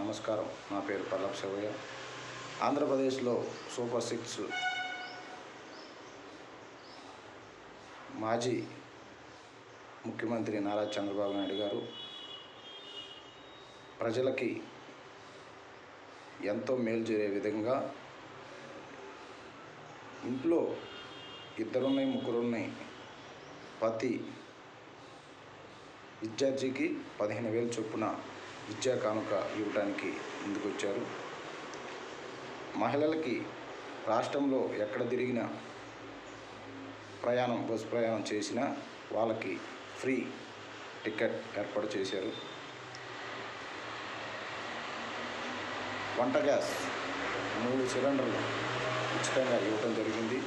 నమస్కారం. నా పేరు పల్లప్ శివయ్య. ఆంధ్రప్రదేశ్లో సూపర్ సిక్స్ మాజీ ముఖ్యమంత్రి నారా చంద్రబాబు నాయుడు గారు ప్రజలకి ఎంతో మేలు చేరే విధంగా ఇంట్లో ఇద్దరున్నాయి ముగ్గురున్నాయి ప్రతి విద్యార్థికి పదిహేను వేలు చొప్పున విద్యా కానుక ఇవ్వడానికి ముందుకొచ్చారు. మహిళలకి రాష్ట్రంలో ఎక్కడ తిరిగినా ప్రయాణం బస్సు ప్రయాణం చేసినా వాళ్ళకి ఫ్రీ టికెట్ ఏర్పాటు చేశారు. వంట గ్యాస్ మూడు సిలిండర్లు ఉచితంగా ఇవ్వడం జరిగింది.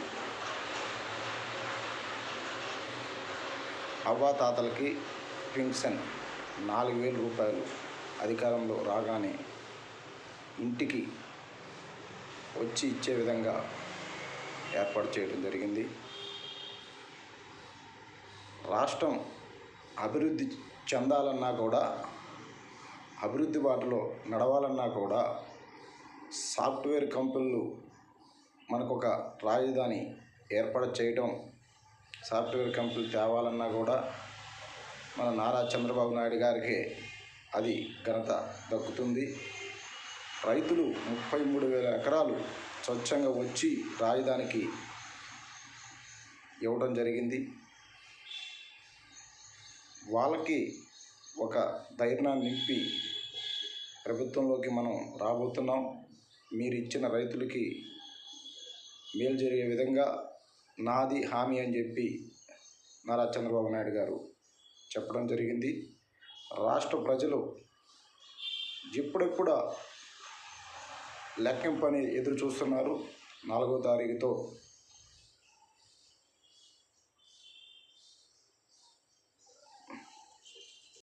అవ్వాతాతలకి పెన్షన్ నాలుగు వేల రూపాయలు అధికారంలో రాగానే ఇంటికి వచ్చి ఇచ్చే విధంగా ఏర్పాటు చేయడం జరిగింది. రాష్ట్రం అభివృద్ధి చెందాలన్నా కూడా అభివృద్ధి బాటలో నడవాలన్నా కూడా సాఫ్ట్వేర్ కంపెనీలు మనకొక రాజధాని ఏర్పాటు చేయడం సాఫ్ట్వేర్ కంపెనీలు తేవాలన్నా కూడా మన నారా చంద్రబాబు నాయుడు గారికి అది ఘనత దక్కుతుంది. రైతులు ముప్పై మూడు వేల ఎకరాలు స్వచ్ఛంగా వచ్చి రాజధానికి ఇవ్వడం జరిగింది. వాళ్ళకి ఒక ధైర్యాన్ని నింపి ప్రభుత్వంలోకి మనం రాబోతున్నాం. మీరు ఇచ్చిన రైతులకి మేలు జరిగే విధంగా నాది హామీ అని చెప్పి నారా చంద్రబాబు నాయుడు గారు చెప్పడం జరిగింది. రాష్ట్ర ప్రజలు ఎప్పుడెప్పుడ లెక్కింపని ఎదురు చూస్తున్నారు నాలుగో తారీఖుతో